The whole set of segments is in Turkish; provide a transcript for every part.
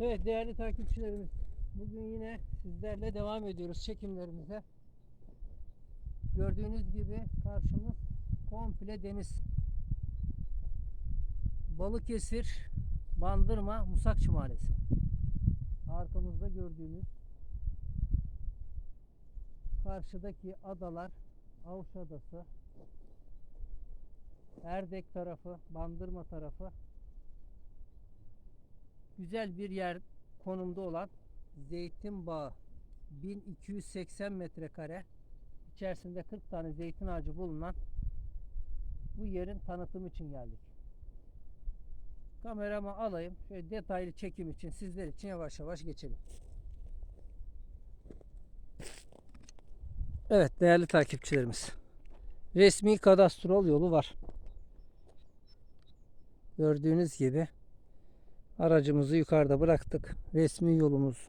Evet değerli takipçilerimiz. Bugün yine sizlerle devam ediyoruz çekimlerimize. Gördüğünüz gibi karşımız komple deniz. Balıkesir, Bandırma, Musakçı Mahallesi. Arkamızda gördüğünüz karşıdaki adalar Avş Adası, Erdek tarafı, Bandırma tarafı güzel bir yer konumda olan Zeytin Bağı 1280 metrekare içerisinde 40 tane zeytin ağacı bulunan bu yerin tanıtım için geldik. Kameramı alayım. Şöyle detaylı çekim için sizler için yavaş yavaş geçelim. Evet değerli takipçilerimiz. Resmi kadastrol yolu var. Gördüğünüz gibi Aracımızı yukarıda bıraktık. Resmi yolumuz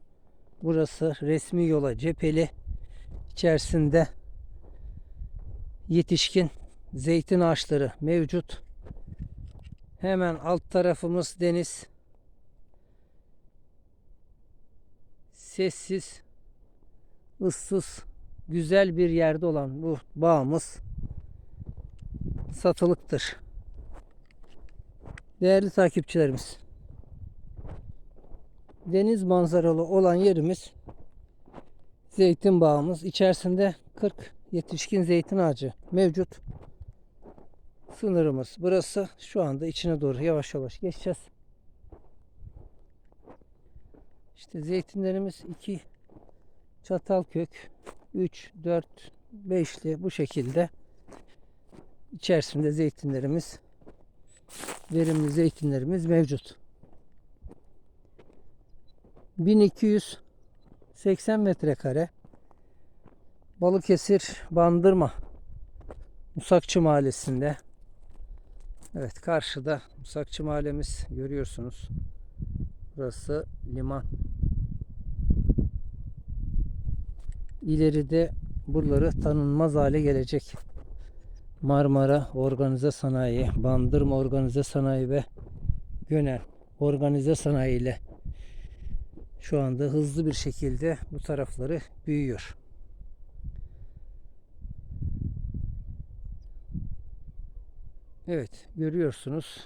burası. Resmi yola cepheli. İçerisinde yetişkin zeytin ağaçları mevcut. Hemen alt tarafımız deniz. Sessiz, ıssız, güzel bir yerde olan bu bağımız satılıktır. Değerli takipçilerimiz, deniz manzaralı olan yerimiz zeytin bağımız. İçerisinde 40 yetişkin zeytin ağacı mevcut. Sınırımız burası. Şu anda içine doğru yavaş yavaş geçeceğiz. İşte zeytinlerimiz 2 çatal kök 3 4 5'li bu şekilde içerisinde zeytinlerimiz verimli zeytinlerimiz mevcut. 1280 metrekare Balıkesir Bandırma Musakçı Mahallesi'nde Evet karşıda Musakçı Mahallemiz görüyorsunuz. Burası liman. İleride buraları tanınmaz hale gelecek. Marmara Organize Sanayi, Bandırma Organize Sanayi ve Gönel Organize Sanayi ile şu anda hızlı bir şekilde bu tarafları büyüyor. Evet görüyorsunuz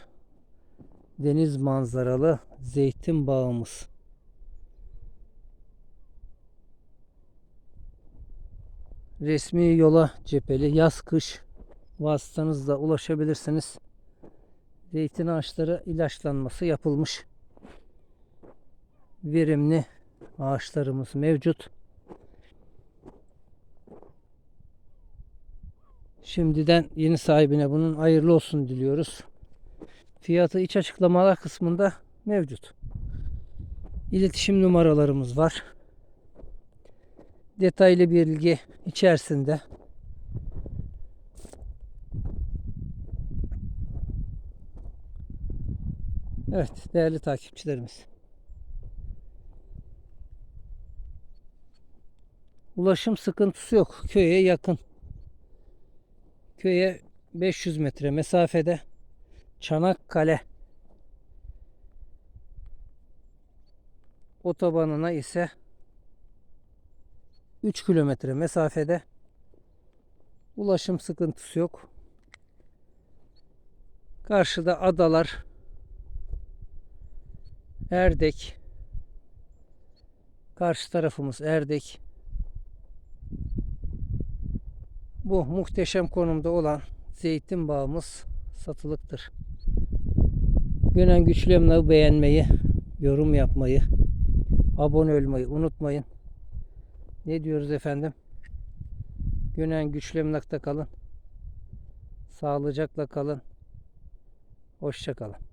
deniz manzaralı zeytin bağımız. Resmi yola cepheli yaz kış vasıtanızla ulaşabilirsiniz. Zeytin ağaçları ilaçlanması yapılmış verimli ağaçlarımız mevcut. Şimdiden yeni sahibine bunun hayırlı olsun diliyoruz. Fiyatı iç açıklamalar kısmında mevcut. İletişim numaralarımız var. Detaylı bilgi içerisinde. Evet değerli takipçilerimiz. Ulaşım sıkıntısı yok. Köye yakın. Köye 500 metre mesafede Çanakkale otobanına ise 3 kilometre mesafede ulaşım sıkıntısı yok. Karşıda adalar Erdek karşı tarafımız Erdek Bu muhteşem konumda olan zeytin bağımız satılıktır. Gönen Güçlü beğenmeyi, yorum yapmayı, abone olmayı unutmayın. Ne diyoruz efendim? Gönen Güçlü Emlak'ta kalın. Sağlıcakla kalın. Hoşça kalın.